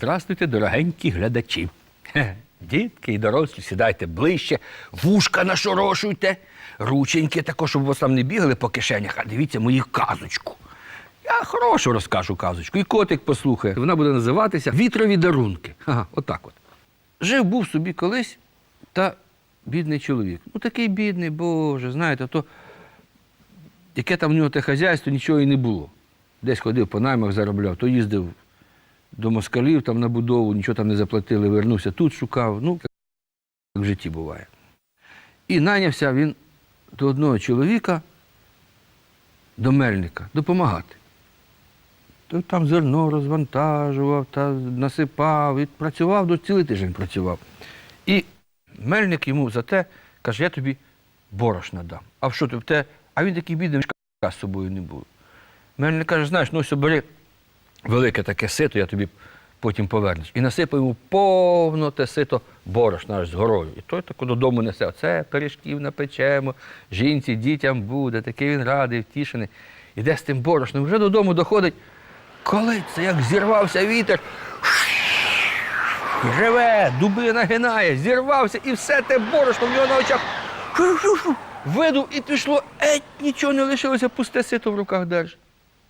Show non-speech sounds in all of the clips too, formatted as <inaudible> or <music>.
Здравствуйте, дорогенькі глядачі. Дітки і дорослі, сідайте ближче, вушка нашорошуйте, рученьки також, щоб вас там не бігали по кишенях, а дивіться мою казочку. Я хорошу розкажу казочку, і котик послухає. Вона буде називатися Вітрові дарунки. Ага, отак от. Жив був собі колись та бідний чоловік. Ну такий бідний, боже, знаєте, то яке там в нього те хазяйство, нічого і не було. Десь ходив по наймах, заробляв, то їздив до москалів там на будову, нічого там не заплатили, вернувся тут, шукав. Ну, так в житті буває. І найнявся він до одного чоловіка, до мельника, допомагати. То там зерно розвантажував, та насипав, і працював, до цілий тиждень працював. І мельник йому за те каже, я тобі борошна дам. А в що ти в те? А він такий бідний, мішка з собою не був. Мельник каже, знаєш, ну ось бери велике таке сито, я тобі потім повернеш. І насипав йому повно те сито борошна з горою. І той тако додому несе. Оце пиріжків напечемо, жінці, дітям буде, такий він радий, втішений. Іде з тим борошном, вже додому доходить. Коли це як зірвався вітер, живе, дуби нагинає, зірвався і все те борошно в нього на очах. Видув і пішло, еть, нічого не лишилося, пусте сито в руках держить.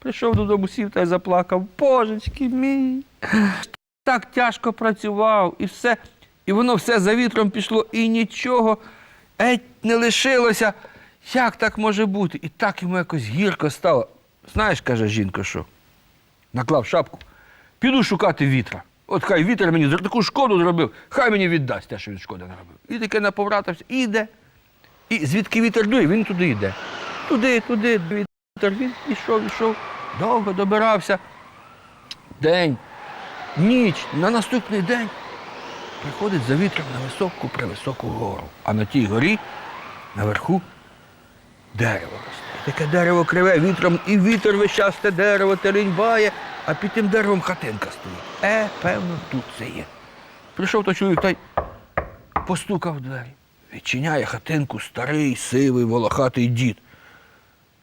Прийшов додому, сів та й заплакав. Божечки мій. Так тяжко працював і все. І воно все за вітром пішло, і нічого еть не лишилося. Як так може бути? І так йому якось гірко стало. Знаєш, каже жінка, що? Наклав шапку. Піду шукати вітра. От хай вітер мені таку шкоду зробив, хай мені віддасть те, що він шкоди наробив. І таке наповратився, і йде. І звідки вітер дує, він туди йде. Туди, туди, вітер. Він ішов, ішов, довго добирався. День, ніч, на наступний день приходить за вітром на високу, превисоку гору. А на тій горі наверху дерево росте. Таке дерево криве вітром, і вітер весь час те дерево тереньбає, а під тим деревом хатинка стоїть. Е, певно, тут це є. Прийшов той чоловік та й постукав в двері. Відчиняє хатинку старий, сивий, волохатий дід.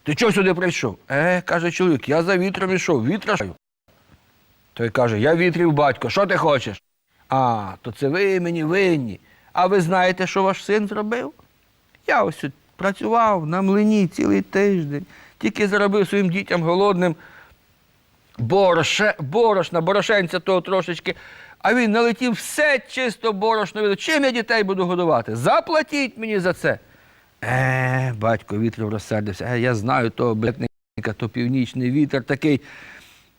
Ти чого сюди прийшов? Е, каже чоловік, я за вітром ішов, вітра шаю. Той каже, я вітрів батько, що ти хочеш? А, то це ви мені винні. А ви знаєте, що ваш син зробив? Я ось тут працював на млині цілий тиждень, тільки заробив своїм дітям голодним бороше, борошна, борошенця того трошечки. А він налетів все чисто борошно. Чим я дітей буду годувати? Заплатіть мені за це. Е, батько вітрів розсердився. Е, я знаю того бетника, то північний вітер такий.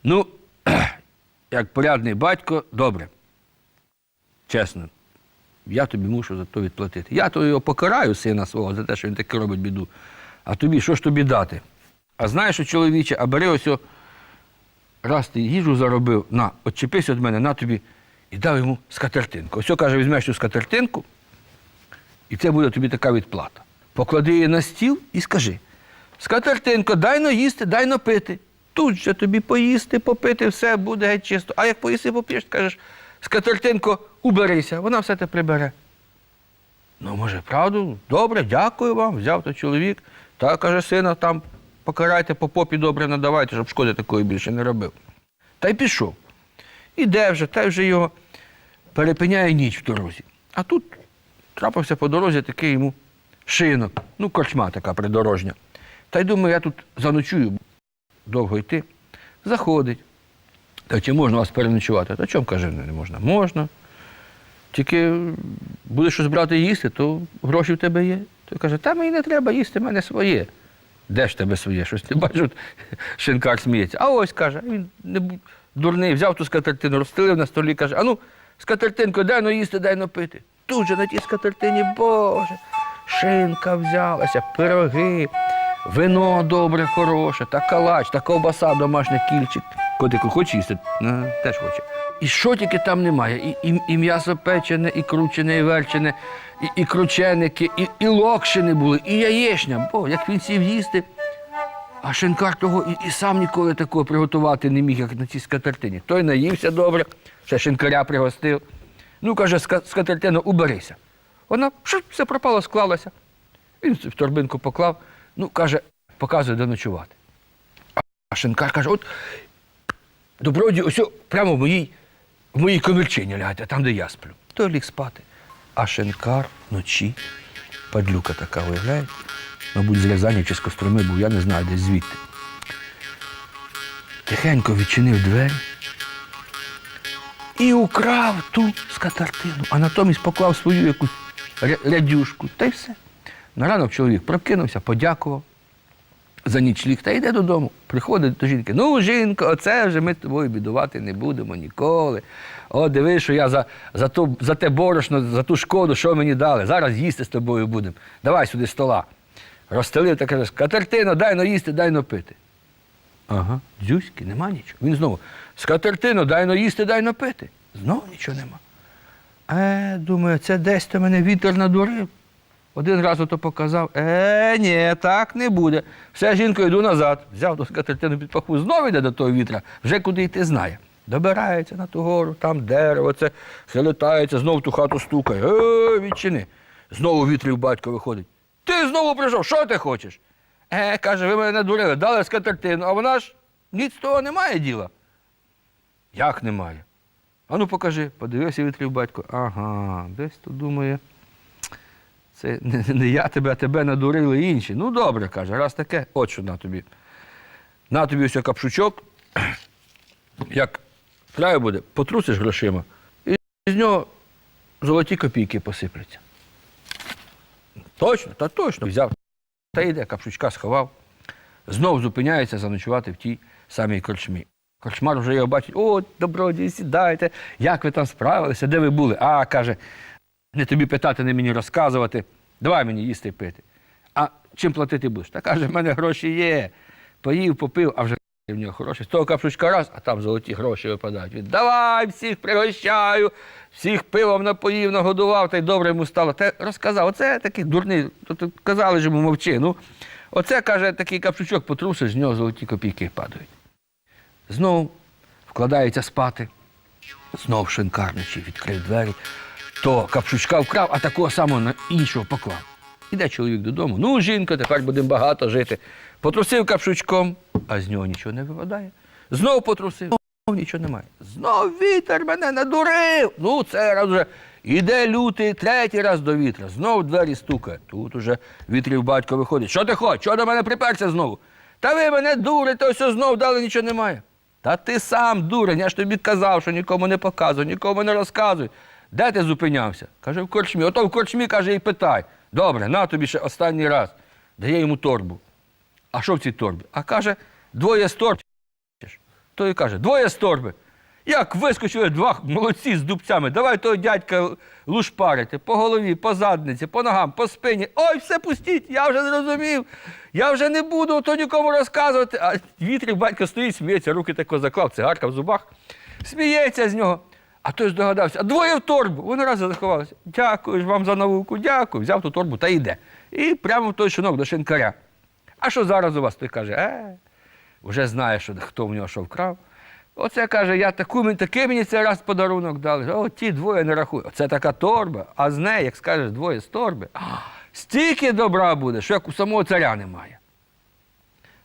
Ну, <clears throat> як порядний батько, добре. Чесно, я тобі мушу за то відплатити. Я то його покараю, сина свого, за те, що він таке робить біду. А тобі, що ж тобі дати? А знаєш, що чоловіче, а бери ось раз ти їжу заробив, на, отчепись від мене, на тобі, і дав йому скатертинку. Ось каже, візьмеш цю скатертинку, і це буде тобі така відплата. Поклади її на стіл і скажи: скатертинко, дай но їсти, дай но пити. Тут же тобі поїсти, попити, все буде геть чисто. А як поїсти, поп'єш, скажеш, скатертинко, уберися, вона все те прибере. Ну, може, правду? Добре, дякую вам. Взяв той чоловік. Та каже, сина, там покарайте по попі добре надавайте, щоб шкоди такої більше не робив. Та й пішов. Іде вже, та й вже його перепиняє ніч в дорозі. А тут трапився по дорозі такий йому шинок, ну, корчма така придорожня. Та й думаю, я тут заночую, довго йти. Заходить. Та чи можна вас переночувати? Та чому каже, не можна? Можна. Тільки будеш щось брати їсти, то гроші в тебе є. Той каже, та мені не треба їсти, в мене своє. Де ж тебе своє? Щось не бачу, <laughs> шинкар сміється. А ось каже, він не дурний, взяв ту скатертину, розстелив на столі, каже, а ну, скатертинко, дай ну їсти, дай ну пити. Тут же на тій скатертині, Боже, шинка взялася, пироги, вино добре, хороше, та калач, та ковбаса, домашня кільчик. Котику, хоче їсти? Теж хоче. І що тільки там немає? І, і, і м'ясо печене, і кручене, і верчене, і, і крученики, і, і локшини були, і яєчня. Бо як він сів їсти, а шинкар того і, і сам ніколи такого приготувати не міг, як на цій скатертині. Той наївся добре, ще шинкаря пригостив. Ну, каже, «Ска- скатертина, уберися. Вона все пропало, склалася. Він в торбинку поклав, ну, каже, показує, де ночувати. А шинкар каже, от добродій, ось прямо в моїй в моїй комірчині лягайте, там, де я сплю. Той ліг спати. А шинкар вночі, падлюка така, уявляєте? Мабуть, з Рязані чи з Костроми був, я не знаю, десь звідти. Тихенько відчинив двері і украв ту скатертину, а натомість поклав свою якусь рядюшку. Та й все. На ранок чоловік прокинувся, подякував за нічліг та йде додому. Приходить до жінки. Ну, жінко, оце вже ми тобою бідувати не будемо ніколи. О, диви, що я за, за, ту, за те борошно, за ту шкоду, що мені дали. Зараз їсти з тобою будемо. Давай сюди стола. Розстелив та каже, скатертино, дай но їсти, дай но пити. Ага, дзюськи, нема нічого. Він знову, скатертино, дай но їсти, дай но пити. Знову нічого нема. Е, думаю, це десь то мене вітер надурив. Один раз ото показав. Е, ні, так не буде. Все, жінко, йду назад. Взяв ту скатертину під паху, знову йде до того вітра, вже куди йти знає. Добирається на ту гору, там дерево, це хилитається, знов ту хату стукає. Е, відчини. Знову вітрів батько виходить. Ти знову прийшов, що ти хочеш? Е, каже, ви мене надурили, дали скатертину, а вона ж ніц з того немає діла. Як немає? А ну покажи, подивився вітрів батько. Ага, десь тут думає. Це не, не я тебе, а тебе надурили інші. Ну добре, каже, раз таке, от що на тобі. На тобі ось капшучок, як треба буде, потрусиш грошима, і з нього золоті копійки посипляться. Точно, та точно. Взяв та йде, капшучка сховав, знов зупиняється заночувати в тій самій корчмі. Корчмар вже його бачить, о, добродії, сідайте, як ви там справилися, де ви були? А, каже, не тобі питати, не мені розказувати. Давай мені їсти і пити. А чим платити будеш? Та каже, в мене гроші є. Поїв, попив, а вже в нього хороші. З того капшучка раз, а там золоті гроші випадають. Він давай, всіх пригощаю, всіх пивом напоїв, нагодував, та й добре йому стало. Та розказав, оце такий дурний, казали ж йому мовчи. Ну, оце, каже, такий капшучок потрусиш, з нього золоті копійки падають. Знову вкладається спати. Знов шинкарничий відкрив двері, то капшучка вкрав, а такого самого на іншого поклав. Іде чоловік додому. Ну, жінка, тепер будемо багато жити. Потрусив капшучком, а з нього нічого не випадає. Знов потрусив, знов нічого немає. Знов вітер мене надурив. Ну, це раз вже іде лютий, третій раз до вітра. Знов двері стукає. Тут уже вітрів батько виходить. Що ти хочеш? Чого до мене приперся знову? Та ви мене дурите, ось знов дали, нічого немає. Та ти сам дурень, я ж тобі казав, що нікому не показуй, нікому не розказуй. Де ти зупинявся? Каже, в корчмі. Ото в корчмі, каже, і питай. Добре, на тобі ще останній раз. Дає йому торбу. А що в цій торбі? А каже, двоє з торб. Той каже, двоє з торби. Як вискочили два молодці з дубцями, давай того дядька лушпарити по голові, по задниці, по ногам, по спині. Ой, все пустіть, я вже зрозумів. Я вже не буду то нікому розказувати. А вітрик батько стоїть, сміється, руки тако заклав, цигарка в зубах, сміється з нього. А той здогадався, а двоє в торбу. Вони раз заховалися. Дякую ж вам за науку, дякую. Взяв ту торбу та йде. І прямо в той шинок до шинкаря. А що зараз у вас? Той каже, е, вже знає, що хто в нього що вкрав. Оце каже, я таку, такий мені цей раз подарунок дали. О, ті двоє не рахую. Оце така торба, а з неї, як скажеш, двоє з торби. Стільки добра буде, що як у самого царя немає.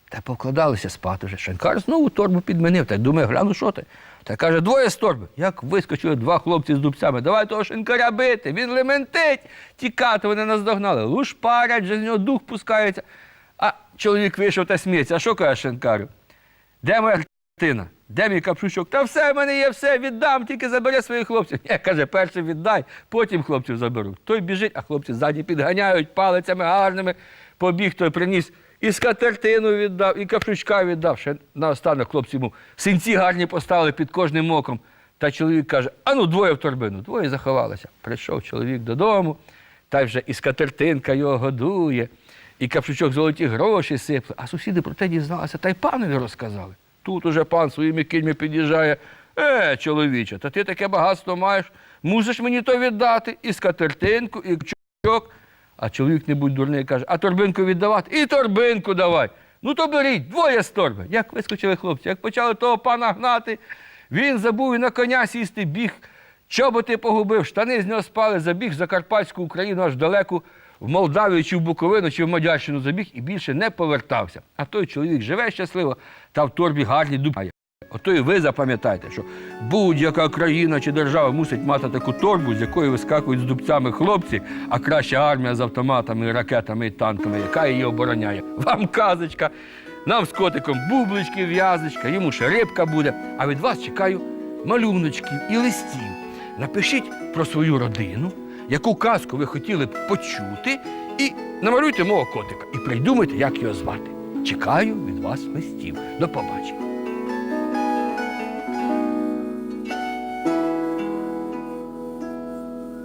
Та покладалися спати вже. Шинкар знову торбу підмінив. Та думає, гляну, що ти? Та каже, двоє з торби. Як вискочили два хлопці з дубцями. Давай того шинкаря бити. Він лементить. Тікати вони наздогнали. Лушпарять, вже з нього дух пускається. А чоловік вийшов та сміється. А що каже шинкарю? Де моя картина? Де мій капшучок? Та все в мене є, все, віддам, тільки забери своїх хлопців. Ні, каже, перше віддай, потім хлопців заберу. Той біжить, а хлопці ззаді підганяють палицями гарними. Побіг той приніс і скатертину віддав, і капшучка віддав. Ще наостанок хлопці йому синці гарні поставили під кожним оком. Та чоловік каже: а ну двоє в торбину. Двоє заховалися. Прийшов чоловік додому, та вже і скатертинка його годує, і капшучок золоті гроші сипле. А сусіди про те дізналися, та й панові розказали. Тут уже пан своїми кіньми під'їжджає. Е, чоловіче, та ти таке багатство маєш, мусиш мені то віддати, і скатертинку, і кчок. А чоловік не будь дурний каже, а торбинку віддавати? І торбинку давай. Ну то беріть, двоє з торби. Як вискочили хлопці, як почали того пана гнати, він забув і на коня сісти, біг, чоботи погубив, штани з нього спали, забіг в Закарпатську Україну аж далеку, в Молдавію чи в Буковину, чи в Мадярщину забіг і більше не повертався. А той чоловік живе щасливо, та в торбі гарні дуб. Ото і ви запам'ятайте, що будь-яка країна чи держава мусить мати таку торбу, з якої вискакують з дубцями хлопці, а краща армія з автоматами, ракетами і танками, яка її обороняє. Вам казочка, нам з котиком бублички, в'язочка, йому ще рибка буде. А від вас чекаю малюночків і листів. Напишіть про свою родину, яку казку ви хотіли б почути, і намалюйте мого котика. І придумайте, як його звати. Чекаю від вас листів. До побачення.